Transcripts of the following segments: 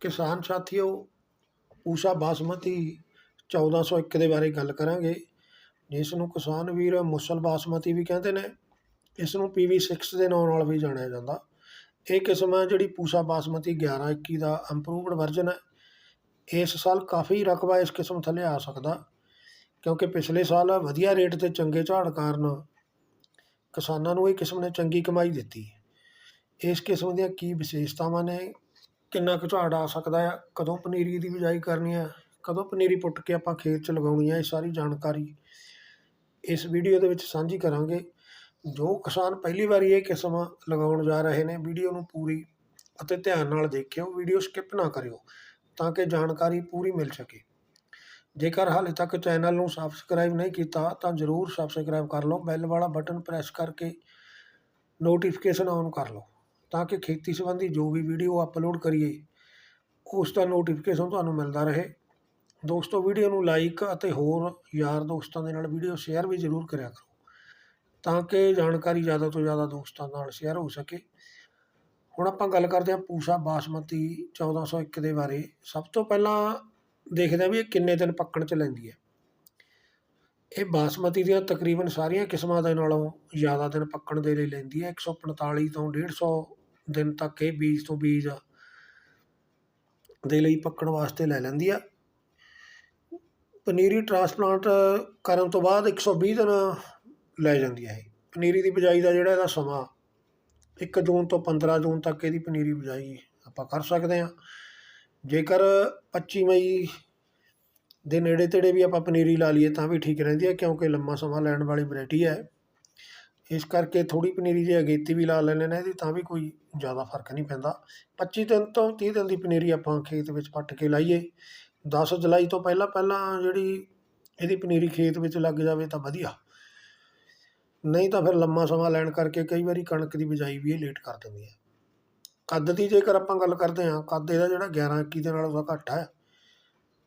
ਕਿਸਾਨ ਸਾਥੀਓ, ਊਸ਼ਾ ਬਾਸਮਤੀ 1401 ਦੇ ਬਾਰੇ ਗੱਲ ਕਰਾਂਗੇ। ਜਿਸ ਨੂੰ ਕਿਸਾਨ ਵੀਰ ਮੁਸਲ ਬਾਸਮਤੀ ਵੀ ਕਹਿੰਦੇ ਨੇ, ਇਸ ਨੂੰ PV6 ਦੇ ਨਾਂ ਨਾਲ ਵੀ ਜਾਣਿਆ ਜਾਂਦਾ। ਇਹ ਕਿਸਮ ਹੈ ਜਿਹੜੀ ਪੂਸਾ ਬਾਸਮਤੀ 1121 ਦਾ ਇੰਪਰੂਵਡ ਵਰਜ਼ਨ ਹੈ। ਇਸ ਸਾਲ ਕਾਫੀ ਰਕਬਾ ਇਸ ਕਿਸਮ ਥੱਲੇ ਆ ਸਕਦਾ, ਕਿਉਂਕਿ ਪਿਛਲੇ ਸਾਲ ਵਧੀਆ ਰੇਟ ਤੇ ਚੰਗੇ ਝਾੜ ਕਾਰਨ ਕਿਸਾਨਾਂ ਨੂੰ ਇਹ ਕਿਸਮ ਨੇ ਚੰਗੀ ਕਮਾਈ ਦਿੱਤੀ। ਇਸ ਕਿਸਮ ਦੀਆਂ ਕੀ ਵਿਸ਼ੇਸ਼ਤਾਵਾਂ ਨੇ? ਕਿੰਨਾ ਕੁ ਝਾੜ ਆ ਸਕਦਾ ਹੈ ਕਦੋਂ ਪਨੀਰੀ ਦੀ ਬਿਜਾਈ ਕਰਨੀ ਹੈ ਕਦੋਂ ਪਨੀਰੀ ਪੁੱਟ ਕੇ ਆਪਾਂ ਖੇਤ 'ਚ ਲਗਾਉਣੀ ਹੈ ਇਹ ਸਾਰੀ ਜਾਣਕਾਰੀ ਇਸ ਵੀਡੀਓ ਦੇ ਵਿੱਚ ਸਾਂਝੀ ਕਰਾਂਗੇ। ਜੋ ਕਿਸਾਨ ਪਹਿਲੀ ਵਾਰੀ ਇਹ ਕਿਸਮ ਲਗਾਉਣ ਜਾ ਰਹੇ ਨੇ, ਵੀਡੀਓ ਨੂੰ ਪੂਰੀ ਅਤੇ ਧਿਆਨ ਨਾਲ ਦੇਖਿਓ, ਵੀਡੀਓ ਸਕਿਪ ਨਾ ਕਰਿਓ, ਤਾਂ ਕਿ ਜਾਣਕਾਰੀ ਪੂਰੀ ਮਿਲ ਸਕੇ। ਜੇਕਰ ਹਾਲੇ ਤੱਕ ਚੈਨਲ ਨੂੰ ਸਬਸਕ੍ਰਾਈਬ ਨਹੀਂ ਕੀਤਾ, ਤਾਂ ਜ਼ਰੂਰ ਸਬਸਕ੍ਰਾਈਬ ਕਰ ਲਓ, ਬੈਲ ਵਾਲਾ ਬਟਨ ਪ੍ਰੈਸ ਕਰਕੇ ਨੋਟੀਫਿਕੇਸ਼ਨ ਆਨ ਕਰ ਲਓ। ਤਾਂ ਕਿ ਖੇਤੀ ਸੰਬੰਧੀ ਜੋ ਵੀ ਵੀਡੀਓ ਅਪਲੋਡ ਕਰੀਏ, ਉਸ ਦਾ ਨੋਟੀਫਿਕੇਸ਼ਨ ਤੁਹਾਨੂੰ ਮਿਲਦਾ ਰਹੇ। ਦੋਸਤੋ, ਵੀਡੀਓ ਨੂੰ ਲਾਈਕ ਅਤੇ ਹੋਰ ਯਾਰ ਦੋਸਤਾਂ ਦੇ ਨਾਲ ਵੀਡੀਓ ਸ਼ੇਅਰ ਵੀ ਜ਼ਰੂਰ ਕਰਿਆ ਕਰੋ, ਤਾਂ ਕਿ ਜਾਣਕਾਰੀ ਜ਼ਿਆਦਾ ਤੋਂ ਜ਼ਿਆਦਾ ਦੋਸਤਾਂ ਨਾਲ ਸ਼ੇਅਰ ਹੋ ਸਕੇ। ਹੁਣ ਆਪਾਂ ਗੱਲ ਕਰਦੇ ਹਾਂ ਪੂਸ਼ਾ ਬਾਸਮਤੀ 1401 ਦੇ ਬਾਰੇ। ਸਭ ਤੋਂ ਪਹਿਲਾਂ ਦੇਖਦੇ ਹਾਂ ਵੀ ਇਹ ਕਿੰਨੇ ਦਿਨ ਪੱਕਣ ਚ ਲੈਂਦੀ ਹੈ। ਇਹ ਬਾਸਮਤੀ ਦੀਆਂ ਤਕਰੀਬਨ ਸਾਰੀਆਂ ਕਿਸਮਾਂ ਦੇ ਨਾਲੋਂ ਜ਼ਿਆਦਾ ਦਿਨ ਪੱਕਣ ਦੇ ਲਈ ਲੈਂਦੀ ਹੈ। 145 ਤੋਂ 150 ਦਿਨ ਤੱਕ ਇਹ ਬੀਜ ਤੋਂ ਬੀਜ ਦੇ ਲਈ ਪੱਕਣ ਵਾਸਤੇ ਲੈ ਲੈਂਦੀ ਆ। ਪਨੀਰੀ ਟ੍ਰਾਂਸਪਲਾਂਟ ਕਰਨ ਤੋਂ ਬਾਅਦ 120 ਦਿਨ ਲੈ ਜਾਂਦੀ ਹੈ ਇਹ। ਪਨੀਰੀ ਦੀ ਬਿਜਾਈ ਦਾ ਜਿਹੜਾ ਇਹਦਾ ਸਮਾਂ 1 ਜੂਨ ਤੋਂ 15 ਜੂਨ ਤੱਕ ਇਹਦੀ ਪਨੀਰੀ ਬਿਜਾਈ ਆਪਾਂ ਕਰ ਸਕਦੇ ਹਾਂ। ਜੇਕਰ 25 ਮਈ ਦੇ ਨੇੜੇ ਤੇੜੇ ਵੀ ਆਪਾਂ ਪਨੀਰੀ ਲਾ ਲਈਏ ਤਾਂ ਵੀ ਠੀਕ ਰਹਿੰਦੀ ਹੈ, ਕਿਉਂਕਿ ਲੰਮਾ ਸਮਾਂ ਲੈਣ ਵਾਲੀ ਵੈਰਾਈਟੀ ਹੈ। ਇਸ ਕਰਕੇ ਥੋੜੀ ਪਨੀਰੀ ਜੇ ਅਗੇਤੀ ਵੀ ਲਾ ਲੈਂਦੇ ਨੇ ਇਹਦੀ ਤਾਂ ਵੀ ਕੋਈ ਜ਼ਿਆਦਾ ਫ਼ਰਕ ਨਹੀਂ ਪੈਂਦਾ। 25 ਦਿਨ ਤੋਂ 30 ਦਿਨ ਦੀ ਪਨੀਰੀ ਆਪਾਂ ਖੇਤ ਵਿੱਚ ਪੱਟ ਕੇ ਲਾਈਏ। 10 ਜੁਲਾਈ ਤੋਂ ਪਹਿਲਾਂ ਪਹਿਲਾਂ ਜਿਹੜੀ ਇਹਦੀ ਪਨੀਰੀ ਖੇਤ ਵਿੱਚ ਲੱਗ ਜਾਵੇ ਤਾਂ ਵਧੀਆ। ਨਹੀਂ ਤਾਂ ਫਿਰ ਲੰਮਾ ਸਮਾਂ ਲੈਣ ਕਰਕੇ ਕਈ ਵਾਰੀ ਕਣਕ ਦੀ ਬਿਜਾਈ ਵੀ ਇਹ ਲੇਟ ਕਰ ਦਿੰਦੀ ਹੈ। ਕੱਦ ਦੀ ਜੇਕਰ ਆਪਾਂ ਗੱਲ ਕਰਦੇ ਹਾਂ, ਕੱਦ ਇਹਦਾ ਜਿਹੜਾ 11 21 ਦੇ ਨਾਲੋਂ ਤਾਂ ਘੱਟ ਹੈ।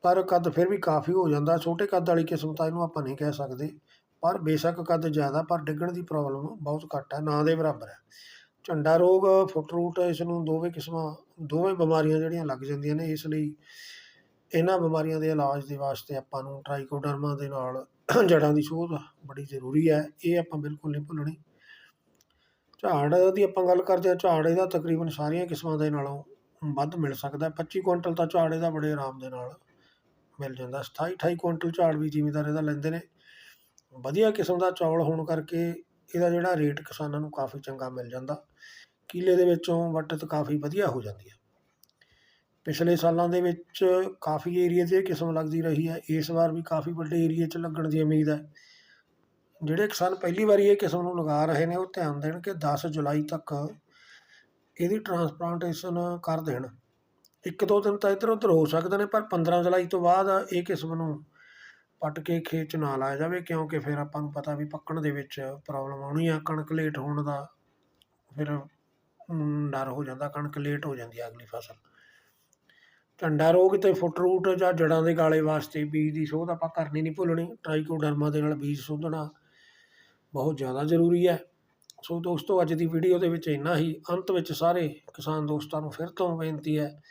ਪਰ ਕੱਦ ਫਿਰ ਵੀ ਕਾਫੀ ਹੋ ਜਾਂਦਾ, ਛੋਟੇ ਕੱਦ ਵਾਲੀ ਕਿਸਮ ਤਾਂ ਇਹਨੂੰ ਆਪਾਂ ਨਹੀਂ ਕਹਿ ਸਕਦੇ। ਪਰ ਬੇਸ਼ੱਕ ਕੱਦ ਜ਼ਿਆਦਾ, ਪਰ ਡਿੱਗਣ ਦੀ ਪ੍ਰੋਬਲਮ ਬਹੁਤ ਘੱਟ ਹੈ ਨਾ ਦੇ ਬਰਾਬਰ ਹੈ ਝੰਡਾ ਰੋਗ, ਫੁੱਟ ਰੂਟ, ਇਸ ਨੂੰ ਦੋਵੇਂ ਕਿਸਮਾਂ, ਦੋਵੇਂ ਬਿਮਾਰੀਆਂ ਜਿਹੜੀਆਂ ਲੱਗ ਜਾਂਦੀਆਂ ਨੇ, ਇਸ ਲਈ ਇਹਨਾਂ ਬਿਮਾਰੀਆਂ ਦੇ ਇਲਾਜ ਦੇ ਵਾਸਤੇ ਆਪਾਂ ਨੂੰ ਟ੍ਰਾਈਕੋਡਰਮਾ ਦੇ ਨਾਲ ਜੜਾਂ ਦੀ ਸੋਧ ਬੜੀ ਜ਼ਰੂਰੀ ਹੈ ਇਹ ਆਪਾਂ ਬਿਲਕੁਲ ਨਹੀਂ ਭੁੱਲਣੀ। ਝਾੜ ਦੀ ਆਪਾਂ ਗੱਲ ਕਰਦੇ ਹਾਂ ਝਾੜ ਇਹਦਾ ਤਕਰੀਬਨ ਸਾਰੀਆਂ ਕਿਸਮਾਂ ਦੇ ਨਾਲੋਂ ਵੱਧ ਮਿਲ ਸਕਦਾ। 25 ਕੁਇੰਟਲ ਤਾਂ ਝਾੜ ਇਹਦਾ ਬੜੇ ਆਰਾਮ ਦੇ ਨਾਲ ਮਿਲ ਜਾਂਦਾ। 27 28 ਕੁਇੰਟਲ ਝਾੜ ਵੀ ਜ਼ਿਮੀਦਾਰ ਇਹਦਾ ਲੈਂਦੇ ਨੇ। ਵਧੀਆ ਕਿਸਮ ਦਾ ਚੌਲ ਹੋਣ ਕਰਕੇ ਇਹਦਾ ਜਿਹੜਾ ਰੇਟ ਕਿਸਾਨਾਂ ਨੂੰ ਕਾਫੀ ਚੰਗਾ ਮਿਲ ਜਾਂਦਾ। ਕਿਲੇ ਦੇ ਵਿੱਚੋਂ ਵੱਟਤ ਕਾਫੀ ਵਧੀਆ ਹੋ ਜਾਂਦੀ ਹੈ ਪਿਛਲੇ ਸਾਲਾਂ ਦੇ ਵਿੱਚ ਕਾਫੀ ਏਰੀਆ 'ਤੇ ਇਹ ਕਿਸਮ ਲੱਗਦੀ ਰਹੀ ਹੈ ਇਸ ਵਾਰ ਵੀ ਕਾਫੀ ਵੱਡੇ ਏਰੀਏ 'ਚ ਲੱਗਣ ਦੀ ਉਮੀਦ ਹੈ ਜਿਹੜੇ ਕਿਸਾਨ ਪਹਿਲੀ ਵਾਰੀ ਇਹ ਕਿਸਮ ਨੂੰ ਲਗਾ ਰਹੇ ਨੇ, ਉਹ ਧਿਆਨ ਦੇਣ ਕਿ 10 ਜੁਲਾਈ ਤੱਕ ਇਹਦੀ ਟਰਾਂਸਪਲਾਂਟੇਸ਼ਨ ਕਰ ਦੇਣ। ਇੱਕ ਦੋ ਦਿਨ ਤਾਂ ਇੱਧਰ ਉੱਧਰ ਹੋ ਸਕਦੇ ਨੇ, ਪਰ 15 ਜੁਲਾਈ ਤੋਂ ਬਾਅਦ ਇਹ ਕਿਸਮ ਨੂੰ ਪੱਟ ਕੇ ਖੇਤ 'ਚ ਨਾ ਲਾਇਆ ਜਾਵੇ, ਕਿਉਂਕਿ ਫਿਰ ਆਪਾਂ ਨੂੰ ਪਤਾ ਵੀ ਪੱਕਣ ਦੇ ਵਿੱਚ ਪ੍ਰੋਬਲਮ ਆਉਣੀ ਆ, ਕਣਕ ਲੇਟ ਹੋਣ ਦਾ ਫਿਰ ਡਰ ਹੋ ਜਾਂਦਾ, ਕਣਕ ਲੇਟ ਹੋ ਜਾਂਦੀ ਆ ਅਗਲੀ ਫਸਲ। ਝੰਡਾ ਰੋਗ ਤੇ ਫੁੱਟ ਰੂਟ ਜਾਂ ਜੜਾਂ ਦੇ ਗਾਲੇ ਵਾਸਤੇ ਬੀਜ ਦੀ ਸੋਧ ਆਪਾਂ ਕਰਨੀ ਨਹੀਂ ਭੁੱਲਣੀ, ਟ੍ਰਾਈਕੋਡਰਮਾ ਦੇ ਨਾਲ ਬੀਜ ਸੋਧਣਾ ਬਹੁਤ ਜ਼ਿਆਦਾ ਜ਼ਰੂਰੀ ਹੈ। ਸੋ ਦੋਸਤੋ, ਅੱਜ ਦੀ ਵੀਡੀਓ ਦੇ ਵਿੱਚ ਇੰਨਾ ਹੀ, ਅੰਤ ਵਿੱਚ ਸਾਰੇ ਕਿਸਾਨ ਦੋਸਤਾਂ ਨੂੰ ਫਿਰ ਤੋਂ ਬੇਨਤੀ ਹੈ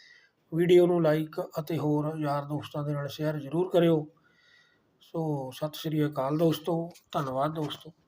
ਵੀਡੀਓ ਨੂੰ ਲਾਈਕ ਅਤੇ ਹੋਰ ਯਾਰ ਦੋਸਤਾਂ ਦੇ ਨਾਲ ਸ਼ੇਅਰ ਜ਼ਰੂਰ ਕਰਿਓ। ਸੋ ਸਤਿ ਸ਼੍ਰੀ ਅਕਾਲ ਦੋਸਤੋ, ਧੰਨਵਾਦ ਦੋਸਤੋ।